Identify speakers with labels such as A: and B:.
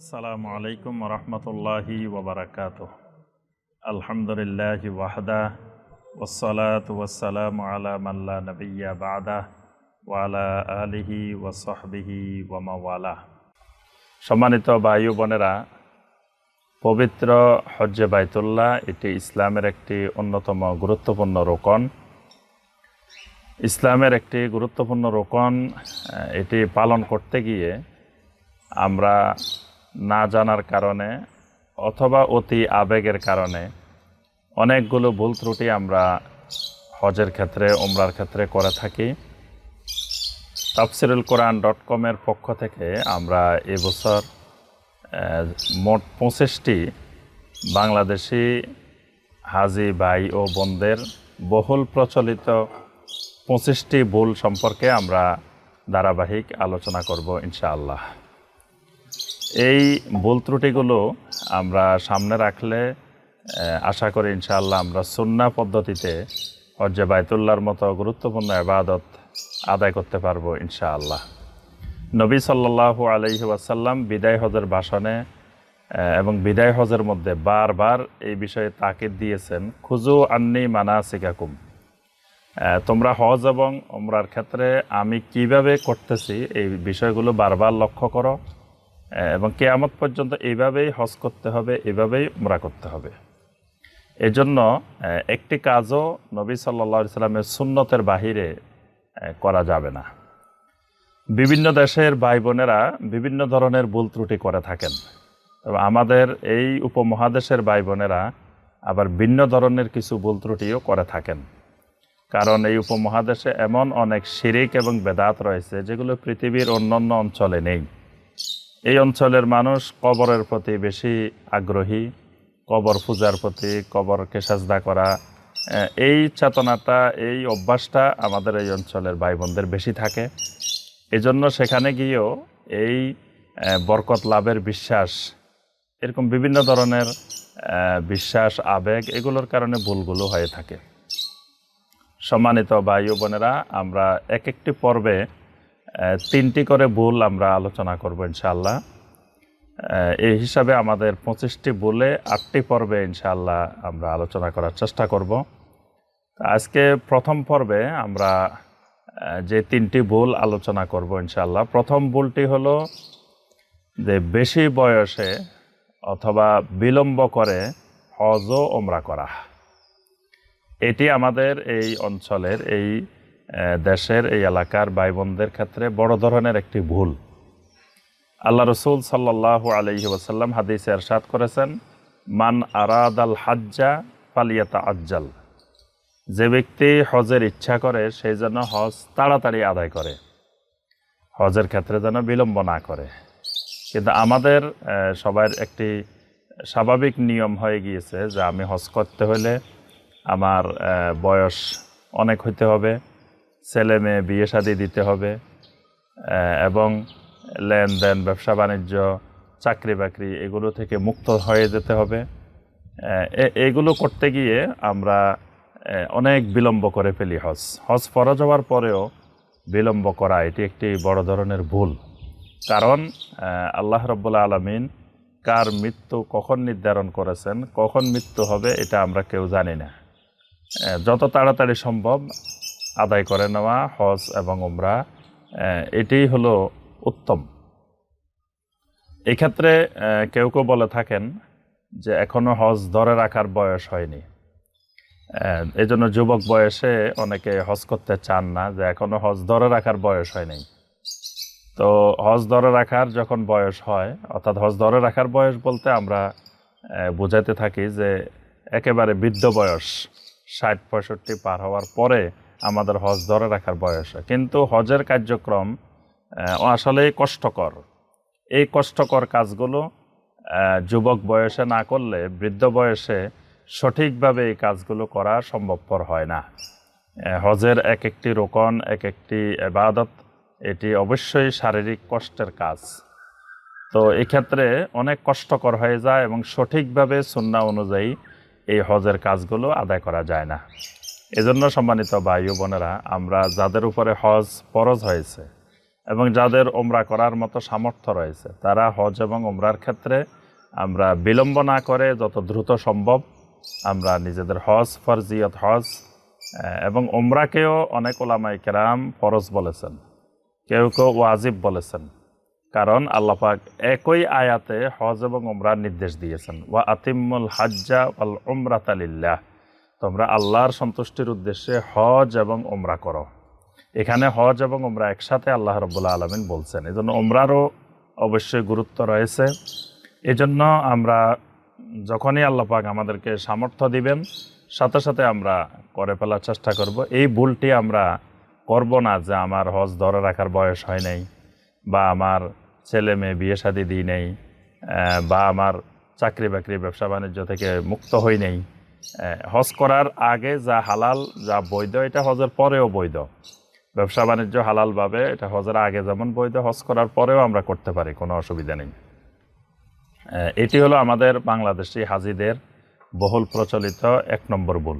A: আসসালামু আলাইকুম রহমতুল্লাহি ওবরাকাত আলহামদুলিল্লাহ ওয়াহদা ওসলাত ওয়াসালাম আলা মাল্লা নবিয়া বাদা ওয়ালা আলিহি ওয়াসহবিহি ওয়ামাওয়ালা সম্মানিত বায়ু বোনেরা, পবিত্র হজ্জে বাইতুল্লাহ এটি ইসলামের একটি অন্যতম গুরুত্বপূর্ণ রোকন। ইসলামের একটি গুরুত্বপূর্ণ রোকন, এটি পালন করতে গিয়ে আমরা না জানার কারণে অথবা অতি আবেগের কারণে অনেকগুলো ভুল ত্রুটি আমরা হজের ক্ষেত্রে ওমরার ক্ষেত্রে করে থাকি। তাফসিরুল কোরআন ডট কমের পক্ষ থেকে আমরা এবছর মোট পঁচিশটি বাংলাদেশি হাজি ভাই ও বোনদের বহুল প্রচলিত পঁচিশটি ভুল সম্পর্কে আমরা ধারাবাহিক আলোচনা করব ইনশাআল্লাহ। এই ভুল ত্রুটিগুলো আমরা সামনে রাখলে আশা করি ইনশাআল্লাহ আমরা সুন্না পদ্ধতিতে হজ্জে বাইতুল্লাহর মতো গুরুত্বপূর্ণ আবাদত আদায় করতে পারব ইনশাআল্লাহ। নবী সাল্লাল্লাহু আলাইহি ওয়াসাল্লাম বিদায় হজের ভাষণে এবং বিদায় হজের মধ্যে বারবার এই বিষয়ে তাকিদ দিয়েছেন, খুজু আন্নি মানা সিকাকুম তোমরা হজ এবং ওমরার ক্ষেত্রে আমি কীভাবে করতেছি এই বিষয়গুলো বারবার লক্ষ্য করো। এবং কেয়ামত পর্যন্ত এইভাবেই হজ করতে হবে, এইভাবেই ওমরা করতে হবে। এজন্য একটি কাজও নবী সাল্লা সাল্লামের সুন্নতের বাহিরে করা যাবে না। বিভিন্ন দেশের ভাই বোনেরা বিভিন্ন ধরনের ভুল ত্রুটি করে থাকেন। তবে আমাদের এই উপমহাদেশের ভাই বোনেরা আবার ভিন্ন ধরনের কিছু ভুল ত্রুটিও করে থাকেন। কারণ এই উপমহাদেশে এমন অনেক শিরিক এবং বেদাত রয়েছে যেগুলো পৃথিবীর অন্যান্য অঞ্চলে নেই। এই অঞ্চলের মানুষ কবরের প্রতি বেশি আগ্রহী, কবর পূজার প্রতি, কবরকে সাজদা করা এই চেতনাটা, এই অভ্যাসটা আমাদের এই অঞ্চলের ভাই বোনদের বেশি থাকে। এজন্য সেখানে গিয়েও এই বরকত লাভের বিশ্বাস, এরকম বিভিন্ন ধরনের বিশ্বাস, আবেগ এগুলোর কারণে ভুলগুলো হয়ে থাকে। সম্মানিত ভাই বোনেরা, আমরা এক একটি পর্বে তিনটি করে ভুল আমরা আলোচনা করব ইনশাআল্লাহ। আহ, এই হিসাবে আমাদের পঁচিশটি ভুলে আটটি পর্বে ইনশাআল্লাহ আমরা আলোচনা করার চেষ্টা করব। আজকে প্রথম পর্বে আমরা যে তিনটি ভুল আলোচনা করব ইনশাআল্লাহ প্রথম ভুলটি হলো যে বেশি বয়সে অথবা বিলম্ব করে হজ ওমরা করা। এটি আমাদের এই অঞ্চলের এই দেশের এই এলাকার ভাই বোনদের ক্ষেত্রে বড় ধরনের একটি ভুল। আল্লাহ রসুল সাল্লাহ আলহি ওসাল্লাম হাদিসে এরশাদ করেছেন, মান আরাদ আল হাজ্জা পালিয়াতা আজ্জাল যে ব্যক্তি হজের ইচ্ছা করে সেই জন্য হজ তাড়াতাড়ি আদায় করে। হজের ক্ষেত্রে যেন বিলম্ব না করে। কিন্তু আমাদের সবার একটি স্বাভাবিক নিয়ম হয়ে গিয়েছে যে আমি হজ করতে হলে আমার বয়স অনেক হইতে হবে। ছেলে মেয়ে বিয়ে শাদি দিতে হবে এবং লেনদেন, ব্যবসা, বাণিজ্য, চাকরি বাকরি এগুলো থেকে মুক্ত হয়ে যেতে হবে। এগুলো করতে গিয়ে আমরা অনেক বিলম্ব করে ফেলি হজ। হজ ফরজ হওয়ার পরেও বিলম্ব করা এটি একটি বড় ধরনের ভুল। কারণ আল্লাহ রব্বুল্লা আলমিন কার মৃত্যু কখন নির্ধারণ করেছেন, কখন মৃত্যু হবে, এটা আমরা কেউ জানি না। যত তাড়াতাড়ি সম্ভব আদায় করে নেওয়া হজ এবং উমরা আহ, এটিই হলো উত্তম। এক্ষেত্রে কেউ কেউ বলে থাকেন যে এখনও হজ ধরে রাখার বয়স হয়নি। এই জন্য যুবক বয়সে অনেকে হজ করতে চান না যে এখনও হজ ধরে রাখার বয়স হয়নি। তো হজ ধরে রাখার যখন বয়স হয় অর্থাৎ হজ ধরে রাখার বয়স বলতে আমরা বোঝাতে থাকি যে একেবারে বৃদ্ধ বয়স ষাট পঁয়ষট্টি পার হওয়ার পরে আমাদের হজ ধরে রাখার বয়স। কিন্তু হজের কার্যক্রম আহ, আসলেই কষ্টকর। এই কষ্টকর কাজগুলো যুবক বয়সে না করলে বৃদ্ধ বয়সে সঠিকভাবে এই কাজগুলো করা সম্ভবপর হয় না। হজের এক একটি রোকন এক একটি এবাদত এটি অবশ্যই শারীরিক কষ্টের কাজ। তো এক্ষেত্রে অনেক কষ্টকর হয়ে যায় এবং সঠিকভাবে সুন্না অনুযায়ী এই হজের কাজগুলো আদায় করা যায় না। এজন্য সম্মানিত ভাই ও বোনেরা, আমরা যাদের উপরে হজ ফরজ হয়েছে এবং যাদের ওমরা করার মতো সামর্থ্য রয়েছে, তারা হজ এবং ওমরার ক্ষেত্রে আমরা বিলম্ব না করে যত দ্রুত সম্ভব আমরা নিজেদের হজ, ফরজিয়ত হজ এবং ওমরাকেও অনেক ওলামাই কেরাম ফরজ বলেছেন, কেউ কেউ ওয়াজিব বলেছেন, কারণ আল্লাপাক একই আয়াতে হজ এবং ওমরার নির্দেশ দিয়েছেন, ওয়া আতিমুল হাজ্জা ওয়াল উমরাতালিল্লাহ তোমরা আল্লাহর সন্তুষ্টির উদ্দেশ্যে হজ এবং ওমরা করো। এখানে হজ এবং ওমরা একসাথে আল্লাহ রব্বুল্লা আলমিন বলছেন। এই জন্য ওমরারও অবশ্যই গুরুত্ব রয়েছে। এজন্য আমরা যখনই আল্লাহ পাক আমাদেরকে সামর্থ্য দিবেন, সাথে সাথে আমরা করে ফেলার চেষ্টা করব। এই ভুলটি আমরা করব না যে আমার হজ ধরে রাখার বয়স হয় নাই, বা আমার ছেলে মেয়ে বিয়ে শাদি দিই নেই বা আমার চাকরি বাকরি ব্যবসা বাণিজ্য থেকে মুক্ত হই নেই। হজ করার আগে যা হালাল, যা বৈধ, এটা হজের পরেও বৈধ। ব্যবসা বাণিজ্য হালালভাবে এটা হজের আগে যেমন বৈধ, হজ করার পরেও আমরা করতে পারি, কোনো অসুবিধা নেই। এটি হলো আমাদের বাংলাদেশি হাজিদের বহুল প্রচলিত এক নম্বর ভুল।